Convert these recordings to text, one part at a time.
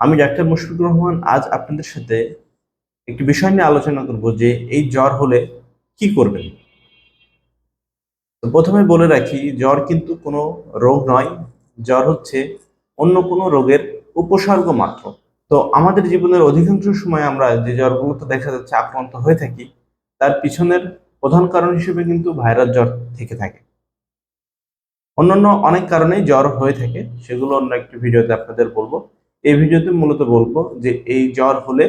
আমি ডাক্তার মুশফিকুর রহমান, আজ আপনাদের সাথে একটি বিষয় নিয়ে আলোচনা করব যে এই জ্বর হলে কি করবেন। প্রথমে বলে রাখি, জ্বর কিন্তু কোনো রোগ নয়। জ্বর হচ্ছে অন্য কোনো রোগের উপসর্গ মাত্র। তো আমাদের জীবনের অধিকাংশ সময় আমরা যে জ্বরগুলোতে দেখা যাচ্ছে আক্রান্ত হয়ে থাকি, তার পিছনের প্রধান কারণ হিসেবে কিন্তু ভাইরাস জ্বর থেকে থাকে। অন্যান্য অনেক কারণেই জ্বর হয়ে থাকে, সেগুলো অন্য একটি ভিডিওতে আপনাদের বলব। এই ভিডিওতে মূলত বলব যে এই জ্বর হলে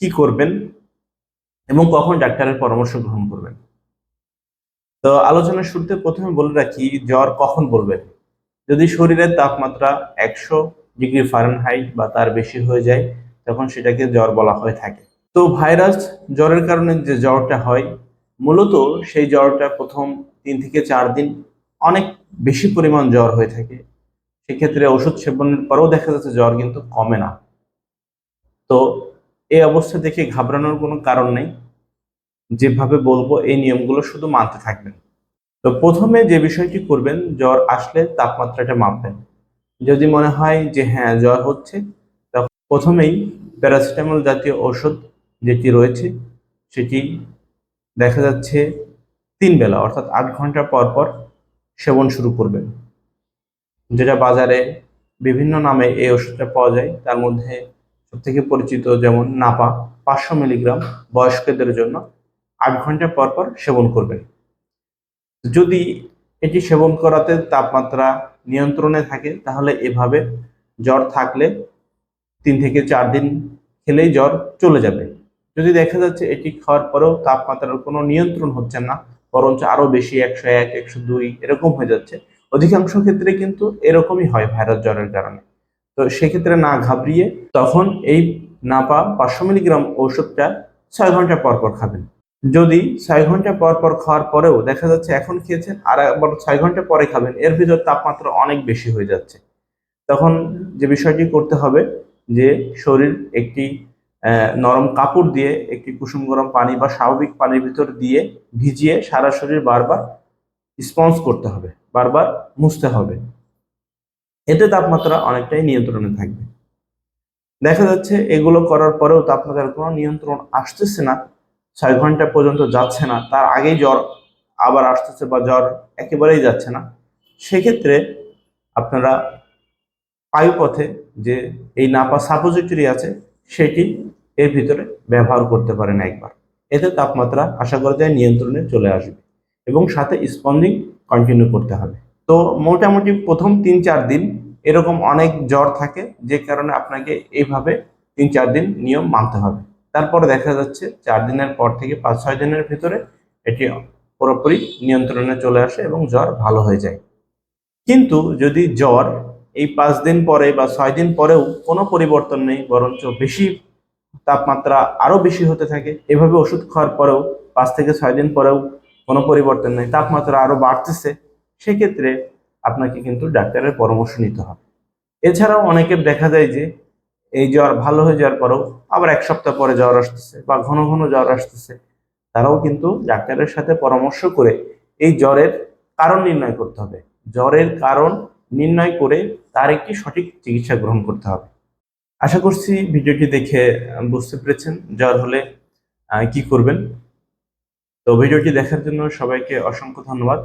কি করবেন এবং কখন ডাক্তারের পরামর্শ গ্রহণ করবেন। তো আলোচনার শুরুতে প্রথমে বলে রাখি, জ্বর কখন বলবেন? যদি শরীরের তাপমাত্রা একশো ডিগ্রি ফারেনহাইট বা তার বেশি হয়ে যায়, তখন সেটাকে জ্বর বলা হয়ে থাকে। তো ভাইরাস জ্বরের কারণে যে জ্বরটা হয়, মূলত সেই জ্বরটা প্রথম তিন থেকে চার দিন অনেক বেশি পরিমাণ জ্বর হয়ে থাকে। সেক্ষেত্রে ওষুধ সেবনের পরেও দেখা যাচ্ছে জ্বর কিন্তু কমে না। তো এই অবস্থা দেখে ঘাবড়ানোর কোনো কারণ নেই। যেভাবে বলব, এই নিয়মগুলো শুধু মানতে থাকবেন। তো প্রথমে যে বিষয়টি করবেন, জ্বর আসলে তাপমাত্রাটা মাপবেন। যদি মনে হয় যে হ্যাঁ জ্বর হচ্ছে, তখন প্রথমেই প্যারাসিটামল জাতীয় ওষুধ যেটি রয়েছে, সেটি দেখা যাচ্ছে তিন বেলা, অর্থাৎ আট ঘণ্টা পর পর সেবন শুরু করবেন। যেটা বাজারে বিভিন্ন নামে এই ওষুধটা পাওয়া যায়, তার মধ্যে সবথেকে পরিচিত যেমন নাপা, পাঁচশো মিলিগ্রাম বয়স্কদের জন্য আট ঘণ্টা পর পর সেবন করবেন। যদি এটি সেবন করাতে তাপমাত্রা নিয়ন্ত্রণে থাকে, তাহলে এভাবে জ্বর থাকলে তিন থেকে চার দিন খেলেই জ্বর চলে যাবে। যদি দেখা যাচ্ছে এটি খাওয়ার পরেও তাপমাত্রার কোনো নিয়ন্ত্রণ হচ্ছে না, বরঞ্চ আরও বেশি একশো এক, একশো দুই এরকম হয়ে যাচ্ছে অধিকাংশ ক্ষেত্রে কিন্তু এরকমই হয় ভাইরাস জ্বরের কারণে। তো সেক্ষেত্রে না ঘাবড়িয়ে তখন এই নাপা পাঁচশো মিলিগ্রাম ওষুধটা ছয় ঘণ্টা পর পর খাবেন। যদি ছয় ঘণ্টা পর পর খাওয়ার পরেও দেখা যাচ্ছে এখন খেয়েছেন, আর একবার ছয় ঘণ্টা পরে খাবেন, এর ভিতর তাপমাত্রা অনেক বেশি হয়ে যাচ্ছে। তখন যে বিষয়টি করতে হবে যে শরীর একটি নরম কাপড় দিয়ে একটি কুসুম গরম পানি বা স্বাভাবিক পানির ভিতর দিয়ে ভিজিয়ে সারা শরীর বারবার স্পঞ্জ করতে হবে। বারবার মুছতে হবে। এতে তাপমাত্রা অনেকটাই নিয়ন্ত্রণে থাকবে। দেখা যাচ্ছে এগুলো করার পরেও তাপমাত্রার কোনো নিয়ন্ত্রণ আসতেছে না। ছয় ঘণ্টা পর্যন্ত যাচ্ছে না। তার আগেই জ্বর আবার আসতেছে বা জ্বর একেবারেই যাচ্ছে না। সেক্ষেত্রে আপনারা বায়ুপথে যে এই নাপা সাপোজিটরি আছে, সেটি এর ভিতরে ব্যবহার করতে পারেন একবার। এতে তাপমাত্রা আশা করা যায় নিয়ন্ত্রণে চলে আসবে। এবং সাথে স্পন্দিং কন্টিনিউ করতে হবে। তো মোটামুটি প্রথম তিন চার দিন এরকম অনেক জ্বর থাকে, যে কারণে আপনাকে এইভাবে তিন চার দিন নিয়ম মানতে হবে। তারপরে দেখা যাচ্ছে চার দিনের পর থেকে পাঁচ ছয় দিনের ভিতরে এটি পুরোপুরি নিয়ন্ত্রণে চলে আসে এবং জ্বর ভালো হয়ে যায়। কিন্তু যদি জ্বর এই পাঁচ দিন পরে বা ছয় দিন পরেও কোনো পরিবর্তন নেই, বরঞ্চ বেশি তাপমাত্রা আরও বেশি হতে থাকে, এভাবে ওষুধ খাওয়ার পরেও পাঁচ থেকে ছয় দিন পরেও কোনো পরিবর্তন নেই, তাপমাত্রা আরও বাড়তেছে, সেক্ষেত্রে আপনাকে কিন্তু ডাক্তারের পরামর্শ নিতে হবে। এছাড়াও অনেকের দেখা যায় যে এই জ্বর ভালো হয়ে যাওয়ার পরেও আবার এক সপ্তাহ পরে জ্বর আসতেছে বা ঘন ঘন জ্বর আসতেছে, তারাও কিন্তু ডাক্তারের সাথে পরামর্শ করে এই জ্বরের কারণ নির্ণয় করতে হবে। জ্বরের কারণ নির্ণয় করে তার একটি সঠিক চিকিৎসা গ্রহণ করতে হবে। আশা করছি ভিডিওটি দেখে বুঝতে পেরেছেন, জ্বর হলে কি করবেন। তো ভিডিওটি দেখার জন্য সবাইকে অসংখ্য ধন্যবাদ।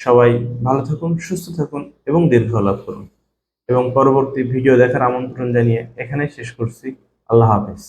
সবাই ভালো থাকুন, সুস্থ থাকুন এবং দীর্ঘ লাভ করুন। এবং পরবর্তী ভিডিও দেখার আমন্ত্রণ জানিয়ে এখানে শেষ করছি। আল্লাহ হাফেজ।